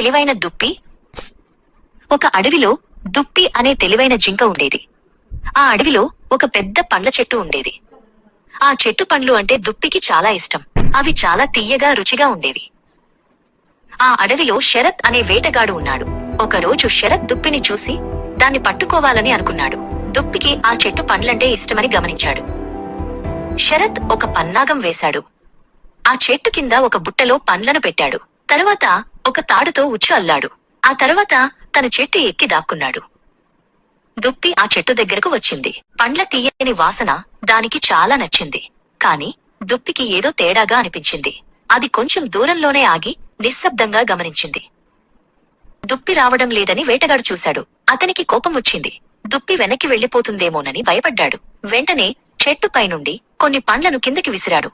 తెలివైన దుప్పి? ఒక అడవిలో దుప్పి అనే తెలివైన జింక ఉండేది. ఆ అడవిలో ఒక పెద్ద పండ్ల చెట్టు ఉండేది. ఆ చెట్టు పండ్లు అంటే దుప్పికి చాలా ఇష్టం. అవి చాలా తీయగా రుచిగా ఉండేవి. ఆ అడవిలో శరత్ అనే వేటగాడు ఉన్నాడు. ఒకరోజు శరత్ దుప్పిని చూసి దాన్ని పట్టుకోవాలని అనుకున్నాడు. దుప్పికి ఆ చెట్టు పండ్లంటే ఇష్టమని గమనించాడు. శరత్ ఒక పన్నాగం వేశాడు. ఆ చెట్టు కింద ఒక బుట్టలో పండ్లను పెట్టాడు. తరువాత ఒక తాడుతో ఉచ్చు అల్లాడు. ఆ తర్వాత తన చెట్టు ఎక్కి దాక్కున్నాడు. దుప్పి ఆ చెట్టు దగ్గరకు వచ్చింది. పండ్ల తీయని వాసన దానికి చాలా నచ్చింది. కాని దుప్పికి ఏదో తేడాగా అనిపించింది. అది కొంచెం దూరంలోనే ఆగి నిశ్శబ్దంగా గమనించింది. దుప్పి రావడం లేదని వేటగాడు చూశాడు. అతనికి కోపం వచ్చింది. దుప్పి వెనక్కి వెళ్ళిపోతుందేమోనని భయపడ్డాడు. వెంటనే చెట్టు పైనుండి కొన్ని పండ్లను కిందకి విసిరాడు.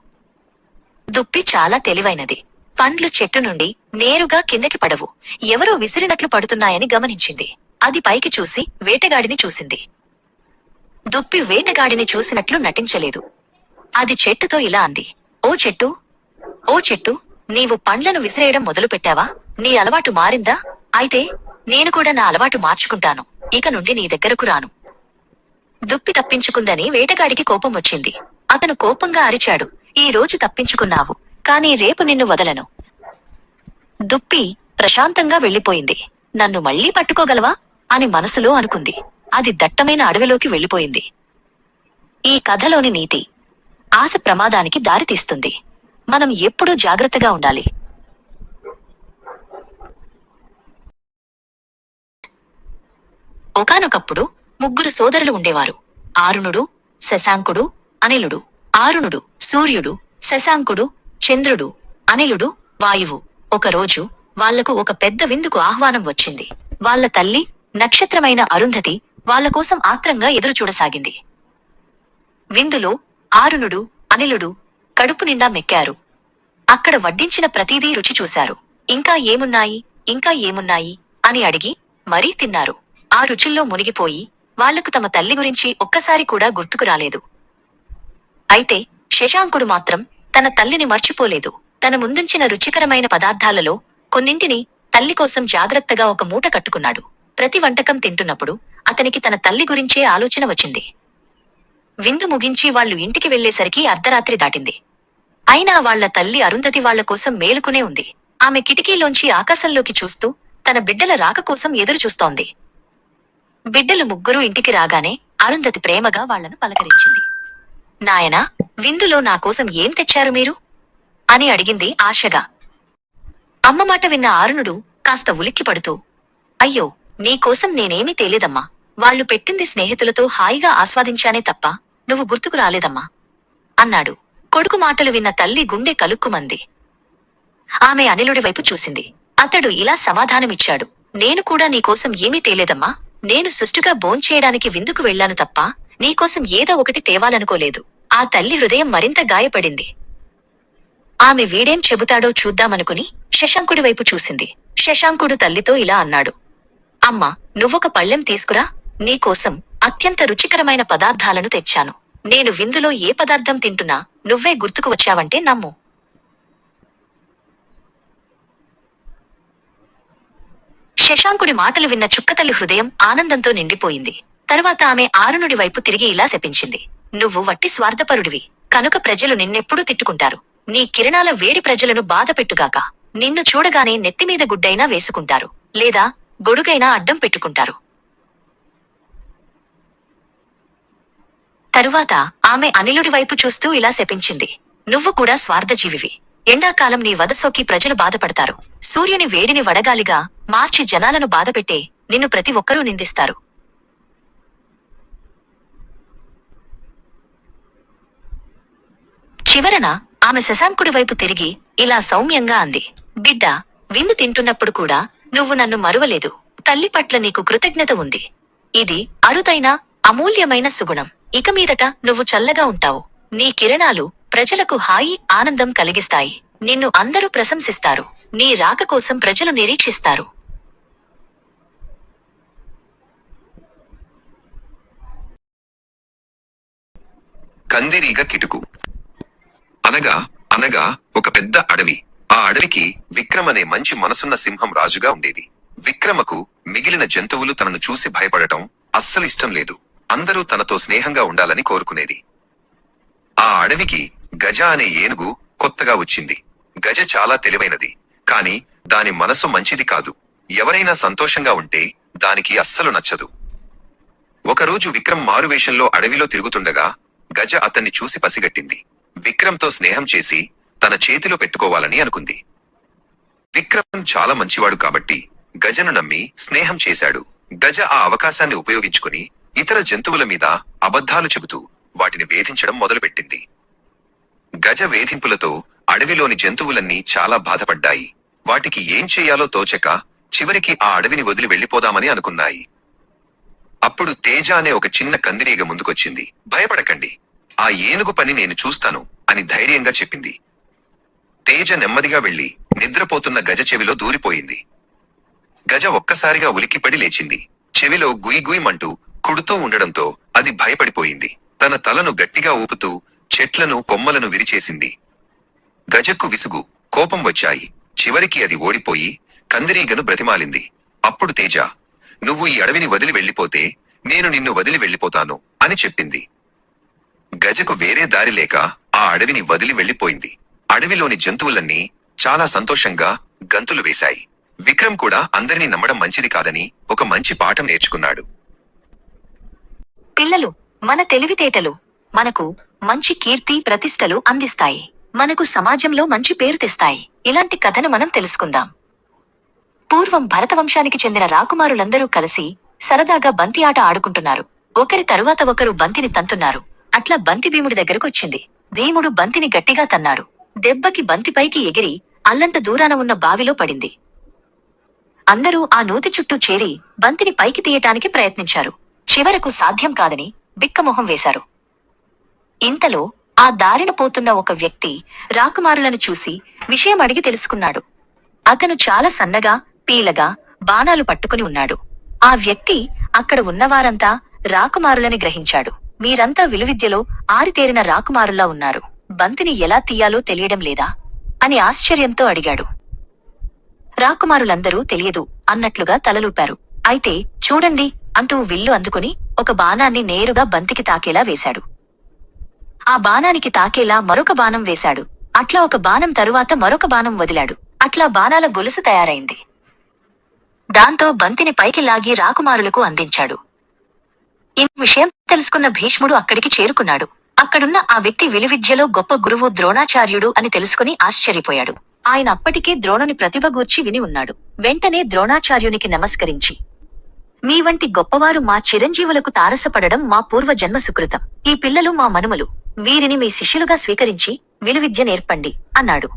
దుప్పి చాలా తెలివైనది. పండ్లు చెట్టు నుండి నేరుగా కిందకి పడవు. ఎవరో విసిరినట్లు పడుతున్నాయని గమనించింది. అది పైకి చూసి వేటగాడిని చూసింది. దుప్పి వేటగాడిని చూసినట్లు నటించలేదు. అది చెట్టుతో ఇలా అంది. ఓ చెట్టు ఓ చెట్టు నీవు పండ్లను విసిరేయడం మొదలుపెట్టావా? నీ అలవాటు మారిందా? అయితే నేను కూడా నా అలవాటు మార్చుకుంటాను. ఇక నుండి నీ దగ్గరకు రాను. దుప్పి తప్పించుకుందని వేటగాడికి కోపం వచ్చింది. అతను కోపంగా అరిచాడు. ఈ రోజు తప్పించుకున్నావు. కానీ రేపు నిన్ను వదలను. దుప్పి ప్రశాంతంగా వెళ్ళిపోయింది నన్ను మళ్ళీ పట్టుకోగలవా? అని మనసులో అనుకుంది. అది దట్టమైన అడవిలోకి వెళ్ళిపోయింది ఈ కథలోని నీతి ఆశ ప్రమాదానికి దారితీస్తుంది మనం ఎప్పుడూ జాగ్రత్తగా ఉండాలి. ఒకానొకప్పుడు ముగ్గురు సోదరులు ఉండేవారు. ఆరుణుడు శశాంకుడు అనిలుడు. ఆరుణుడు సూర్యుడు శశాంకుడు చంద్రుడు అనిలుడు వాయువు. ఒకరోజు వాళ్ళకు ఒక పెద్ద విందుకు ఆహ్వానం వచ్చింది. వాళ్ళ తల్లి నక్షత్రమైన అరుంధతి వాళ్ళ కోసం ఆత్రంగా ఎదురుచూడసాగింది. విందులో ఆరుణుడు అనిలుడు కడుపు నిండా మెక్కారు. అక్కడ వడ్డించిన ప్రతిదీ రుచి చూశారు. ఇంకా ఏమున్నాయి? ఇంకా ఏమున్నాయి? అని అడిగి మరీ తిన్నారు. ఆ రుచుల్లో మునిగిపోయి వాళ్ళకు తమ తల్లి గురించి ఒక్కసారి కూడా గుర్తుకు రాలేదు. అయితే శశాంకుడు మాత్రం తన తల్లిని మర్చిపోలేదు. తన ముందుంచిన రుచికరమైన పదార్థాలలో కొన్నింటిని తల్లి కోసం జాగ్రత్తగా ఒక మూట కట్టుకున్నాడు. ప్రతి వంటకం తింటున్నప్పుడు అతనికి తన తల్లి గురించే ఆలోచన వచ్చింది. విందు ముగించి వాళ్ళు ఇంటికి వెళ్ళేసరికి అర్ధరాత్రి దాటింది. అయినా వాళ్ళ తల్లి అరుంధతి వాళ్ళ కోసం మేలుకునే ఉంది. ఆమె కిటికీలోంచి ఆకాశంలోకి చూస్తూ తన బిడ్డల రాక కోసం ఎదురు చూస్తోంది. బిడ్డలు ముగ్గురు ఇంటికి రాగానే అరుంధతి ప్రేమగా వాళ్ళను పలకరించింది. నాయనా విందులో నా కోసం ఏం తెచ్చారు మీరు? అని అడిగింది ఆశగా. అమ్మ మాట విన్న ఆరుణుడు కాస్త ఉలిక్కిపడుతూ అయ్యో నీకోసం నేనేమీ తేలేదమ్మా. వాళ్ళు పెట్టింది స్నేహితులతో హాయిగా ఆస్వాదించానే తప్ప నువ్వు గుర్తుకు రాలేదమ్మా అన్నాడు. కొడుకు మాటలు విన్న తల్లి గుండె కలుక్కుమంది. ఆమె అనిలుడి వైపు చూసింది. అతడు ఇలా సమాధానమిచ్చాడు. నేను కూడా నీకోసం ఏమీ తేలేదమ్మా. నేను సుష్టుగా భోంచేయడానికి విందుకు వెళ్ళాను తప్ప నీకోసం ఏదో ఒకటి తేవాలనుకోలేదు. ఆ తల్లి హృదయం మరింత గాయపడింది. ఆమె వీడేం చెబుతాడో చూద్దామనుకుని శశాంకుడి వైపు చూసింది. శశాంకుడు తల్లితో ఇలా అన్నాడు. అమ్మా నువ్వొక పళ్ళెం తీసుకురా. నీకోసం అత్యంత రుచికరమైన పదార్థాలను తెచ్చాను. నేను విందులో ఏ పదార్థం తింటున్నా నువ్వే గుర్తుకు వచ్చావంటే నమ్ము. శశాంకుడి మాటలు విన్న చుక్కతల్లి హృదయం ఆనందంతో నిండిపోయింది. తర్వాత ఆమె ఆరునుడి వైపు తిరిగి ఇలా శపించింది. నువ్వు వట్టి స్వార్థపరుడివి. కనుక ప్రజలు నిన్నెప్పుడూ తిట్టుకుంటారు. నీ కిరణాల వేడి ప్రజలను బాధపెట్టుగాక నిన్ను చూడగానే నెత్తిమీద గుడ్డైనా వేసుకుంటారు. లేదా గొడుగైనా అడ్డం పెట్టుకుంటారు. తరువాత ఆమె అనిలుడి వైపు చూస్తూ ఇలా శపించింది. నువ్వు కూడా స్వార్థజీవివి. ఎండాకాలం నీ వదసోకి ప్రజలు బాధపడతారు. సూర్యుని వేడిని వడగాలిగా మార్చి జనాలను బాధపెట్టే నిన్ను ప్రతి ఒక్కరూ నిందిస్తారు. చివరన ఆమె శశాంకుడి వైపు తిరిగి ఇలా సౌమ్యంగా అంది. బిడ్డ విందు తింటున్నప్పుడు కూడా నువ్వు నన్ను మరువలేదు. తల్లి పట్ల నీకు కృతజ్ఞత ఉంది. ఇది అరుదైన అమూల్యమైన సుగుణం. ఇక మీదట నువ్వు చల్లగా ఉంటావు. నీ కిరణాలు ప్రజలకు హాయి ఆనందం కలిగిస్తాయి. నిన్ను అందరూ ప్రశంసిస్తారు. నీ రాక కోసం ప్రజలు నిరీక్షిస్తారు. కందిరీగ కిటుకు. అనగా అనగా ఒక పెద్ద అడవి. ఆ అడవికి విక్రమ్ అనే మంచి మనసున్న సింహం రాజుగా ఉండేది. విక్రమకు మిగిలిన జంతువులు తనను చూసి భయపడటం అస్సలు ఇష్టం లేదు. అందరూ తనతో స్నేహంగా ఉండాలని కోరుకునేది. ఆ అడవికి గజ అనే ఏనుగు కొత్తగా వచ్చింది. గజ చాలా తెలివైనది కాని దాని మనసు మంచిది కాదు. ఎవరైనా సంతోషంగా ఉంటే దానికి అస్సలు నచ్చదు. ఒకరోజు విక్రమ్ మారువేషంలో అడవిలో తిరుగుతుండగా గజ అతన్ని చూసి పసిగట్టింది. విక్రమ్తో స్నేహం చేసి తన చేతిలో పెట్టుకోవాలని అనుకుంది. విక్రమ్ చాలా మంచివాడు కాబట్టి గజను నమ్మి స్నేహం చేశాడు. గజ ఆ అవకాశాన్ని ఉపయోగించుకుని ఇతర జంతువుల మీద అబద్ధాలు చెబుతూ వాటిని వేధించడం మొదలుపెట్టింది. గజ వేధింపులతో అడవిలోని జంతువులన్నీ చాలా బాధపడ్డాయి. వాటికి ఏం చేయాలో తోచక చివరికి ఆ అడవిని వదిలి వెళ్ళిపోదామని అనుకున్నాయి. అప్పుడు తేజ అనే ఒక చిన్న కందిరీగ ముందుకొచ్చింది. భయపడకండి. ఆ ఏనుగు పని నేను చూస్తాను అని ధైర్యంగా చెప్పింది. తేజ నెమ్మదిగా వెళ్ళి నిద్రపోతున్న గజ చెవిలో దూరిపోయింది. గజ ఒక్కసారిగా ఉలిక్కిపడి లేచింది. చెవిలో గుయిగుయిమంటూ కుడుతూ ఉండడంతో అది భయపడిపోయింది. తన తలను గట్టిగా ఊపుతూ చెట్లను కొమ్మలను విరిచేసింది. గజకు విసుగు కోపం వచ్చాయి. చివరికి అది ఓడిపోయి కందిరీగను బ్రతిమాలింది. అప్పుడు తేజ నువ్వు ఈ అడవిని వదిలి వెళ్ళిపోతే నేను నిన్ను వదిలి వెళ్ళిపోతాను అని చెప్పింది. గజకు వేరే దారి లేక ఆ అడవిని వదిలి వెళ్ళిపోయింది. అడవిలోని జంతువులన్నీ చాలా సంతోషంగా గంతులు వేశాయి. విక్రమ్ కూడా అందరినీ నమ్మడం మంచిది కాదని ఒక మంచి పాఠం నేర్చుకున్నాడు. పిల్లలు మన తెలివితేటలు మనకు మంచి కీర్తి ప్రతిష్టలు అందిస్తాయి. మనకు సమాజంలో మంచి పేరు తెస్తాయి. ఇలాంటి కథను మనం తెలుసుకుందాం. పూర్వం భరతవంశానికి చెందిన రాకుమారులందరూ కలిసి సరదాగా బంతి ఆట ఆడుకుంటున్నారు. ఒకరి తరువాత ఒకరు బంతిని తంతున్నారు. అట్లా బంతి భీముడి దగ్గరకొచ్చింది భీముడు బంతిని గట్టిగా తన్నాడు. దెబ్బకి బంతిపైకి ఎగిరి అల్లంత దూరాన ఉన్న బావిలో పడింది. అందరూ ఆ నూతి చుట్టూ చేరి బంతిని పైకి తీయటానికి ప్రయత్నించారు. చివరకు సాధ్యం కాదని బిక్కమొహం వేశారు. ఇంతలో ఆ దారిన పోతున్న ఒక వ్యక్తి రాకుమారులను చూసి విషయం అడిగి తెలుసుకున్నాడు. అతను చాలా సన్నగా పీలగా బాణాలు పట్టుకుని ఉన్నాడు. ఆ వ్యక్తి అక్కడ ఉన్నవారంతా రాకుమారులని గ్రహించాడు. మీరంతా విలువిద్యలో ఆరితేరిన రాకుమారుల్లా ఉన్నారు. బంతిని ఎలా తీయాలో తెలియడం లేదా? అని ఆశ్చర్యంతో అడిగాడు. రాకుమారులందరూ తెలియదు అన్నట్లుగా తలలూపారు. అయితే చూడండి అంటూ విల్లు అందుకుని ఒక బాణాన్ని నేరుగా బంతికి తాకేలా వేశాడు. ఆ బాణానికి తాకేలా మరొక బాణం వేశాడు. అట్లా ఒక బాణం తరువాత మరొక బాణం వదిలాడు. అట్లా బాణాల గొలుసు తయారైంది. దాంతో బంతిని పైకి లాగి రాకుమారులకు అందించాడు. ఈ విషయం తెలుసుకున్న భీష్ముడు అక్కడికి చేరుకున్నాడు. అక్కడున్న ఆ వ్యక్తి విలువిద్యలో గొప్ప గురువు ద్రోణాచార్యుడు అని తెలుసుకుని ఆశ్చర్యపోయాడు. ఆయన అప్పటికే ద్రోణుని ప్రతిభ గూర్చి విని ఉన్నాడు. వెంటనే ద్రోణాచార్యునికి నమస్కరించి మీ వంటి గొప్పవారు మా చిరంజీవులకు తారసపడడం మా పూర్వ జన్మ సుకృతం. ఈ పిల్లలు మా మనుమలు. వీరిని మీ శిష్యులుగా స్వీకరించి విలువిద్య నేర్పండి అన్నాడు.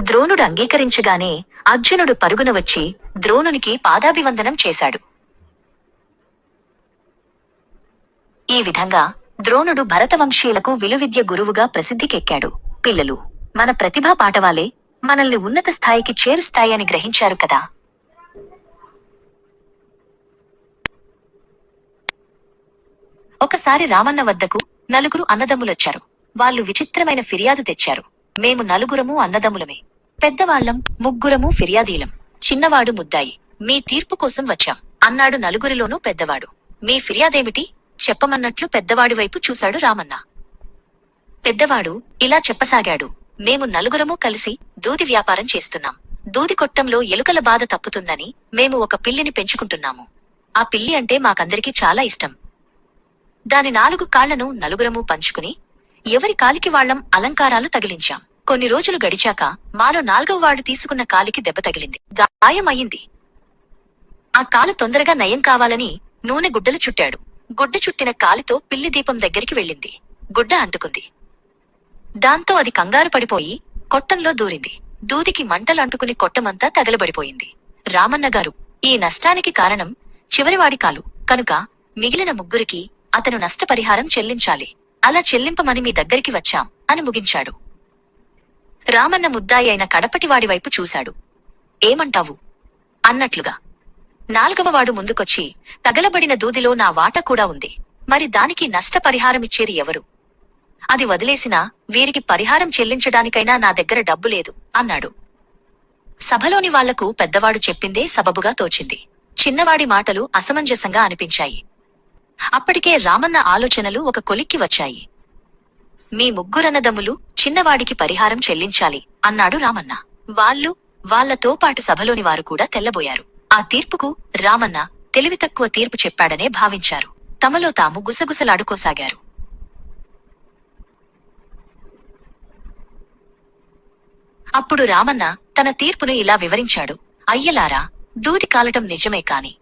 ద్రోణుడు అంగీకరించగానే అర్జునుడు పరుగున వచ్చి ద్రోణునికి పాదాభివందనం చేశాడు. ఈ విధంగా ద్రోణుడు భరతవంశీయులకు విలువిద్య గురువుగా ప్రసిద్ధికెక్కాడు. పిల్లలు మన ప్రతిభా పాటవాలే మనల్ని ఉన్నత స్థాయికి చేరుస్తాయని గ్రహించారు కదా. ఒకసారి రామన్న వద్దకు నలుగురు అన్నదమ్ములొచ్చారు. వాళ్ళు విచిత్రమైన ఫిర్యాదు తెచ్చారు. మేము నలుగురము అన్నదమ్ములమే. పెద్దవాళ్ళం ముగ్గురము ఫిర్యాదీలం. చిన్నవాడు ముద్దాయి. మీ తీర్పు కోసం వచ్చాం. అన్నాడు నలుగురిలోనూ పెద్దవాడు. మీ ఫిర్యాదేమిటి? చెప్పమన్నట్లు పెద్దవాడి వైపు చూశాడు రామన్న. పెద్దవాడు ఇలా చెప్పసాగాడు మేము నలుగురము కలిసి దూది వ్యాపారం చేస్తున్నాం. దూది కొట్టంలో ఎలుకల బాధ తప్పుతుందని మేము ఒక పిల్లిని పెంచుకుంటున్నాము. ఆ పిల్లి అంటే మాకందరికీ చాలా ఇష్టం. దాని నాలుగు కాళ్ళను నలుగురము పంచుకుని ఎవరి కాలికి వాళ్ళం అలంకారాలు తగిలించాం. కొన్ని రోజులు గడిచాక మాలో నాల్గవ వాడు తీసుకున్న కాలికి దెబ్బ తగిలింది. గాయం అయింది ఆ కాలు తొందరగా నయం కావాలని నూనె గుడ్డలు చుట్టాడు. గుడ్డ చుట్టిన కాలితో పిల్లి దీపం దగ్గరికి వెళ్ళింది. గుడ్డ అంటుకుంది. దాంతో అది కంగారు పడిపోయి కొట్టంలో దూరింది. దూదికి మంటలు అంటుకుని కొట్టమంతా తగలబడిపోయింది. రామన్నగారు ఈ నష్టానికి కారణం చివరివాడి కాలు. కనుక మిగిలిన ముగ్గురికి అతను నష్టపరిహారం చెల్లించాలి. అలా చెల్లింపమని మీ దగ్గరికి వచ్చాం అని ముగించాడు. రామన్న ముద్దాయి అయిన కడపటివాడి వైపు చూశాడు. ఏమంటావు? అన్నట్లుగా నాల్గవ వాడు ముందుకొచ్చి తగలబడిన దూదిలో నా వాట కూడా ఉంది. మరి దానికి నష్టపరిహారమిచ్చేది ఎవరు? అది వదిలేసినా వీరికి పరిహారం చెల్లించడానికైనా నా దగ్గర డబ్బు లేదు అన్నాడు. సభలోని వాళ్ళకు పెద్దవాడు చెప్పిందే సబబుగా తోచింది. చిన్నవాడి మాటలు అసమంజసంగా అనిపించాయి. అప్పటికే రామన్న ఆలోచనలు ఒక కొలిక్కి వచ్చాయి. మీ ముగ్గురన్నదమ్ములు చిన్నవాడికి పరిహారం చెల్లించాలి అన్నాడు రామన్న. వాళ్ళు వాళ్ళతో పాటు సభలోని వారు కూడా తెల్లబోయారు. ఆ తీర్పుకు రామన్న తెలివి తక్కువ తీర్పు చెప్పాడనే భావించారు. తమలో తాము గుసగుసలాడుకోసాగారు. అప్పుడు రామన్న తన తీర్పును ఇలా వివరించాడు. అయ్యలారా దూది కాలటం నిజమే కాని.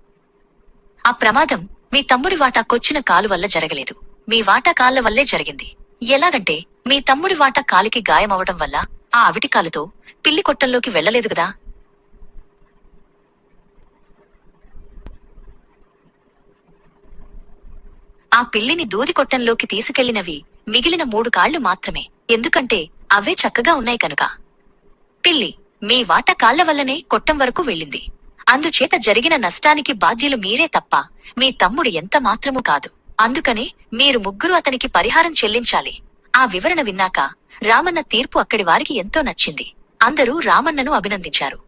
ఆ ప్రమాదం మీ తమ్ముడి వాటా కొచ్చిన కాలు వల్ల జరగలేదు. మీ వాటా కాళ్ళ వల్లే జరిగింది. ఎలాగంటే మీ తమ్ముడి వాటా కాలికి గాయమవడం వల్ల ఆ అవిటికాలుతో పిల్లి కొట్టల్లోకి వెళ్ళలేదు గదా ఆ పిల్లిని దూది కొట్టంలోకి తీసుకెళ్ళినవి మిగిలిన మూడు కాళ్ళు మాత్రమే. ఎందుకంటే అవే చక్కగా ఉన్నాయి కనుక. పిల్లి మీ వాట కాళ్ళ వల్లనే కొట్టం వరకు వెళ్ళింది. అందుచేత జరిగిన నష్టానికి బాధ్యులు మీరే తప్ప మీ తమ్ముడు ఎంత మాత్రమూ కాదు. అందుకనే మీరు ముగ్గురు అతనికి పరిహారం చెల్లించాలి. ఆ వివరణ విన్నాక రామన్న తీర్పు అక్కడి వారికి ఎంతో నచ్చింది. అందరూ రామన్నను అభినందించారు.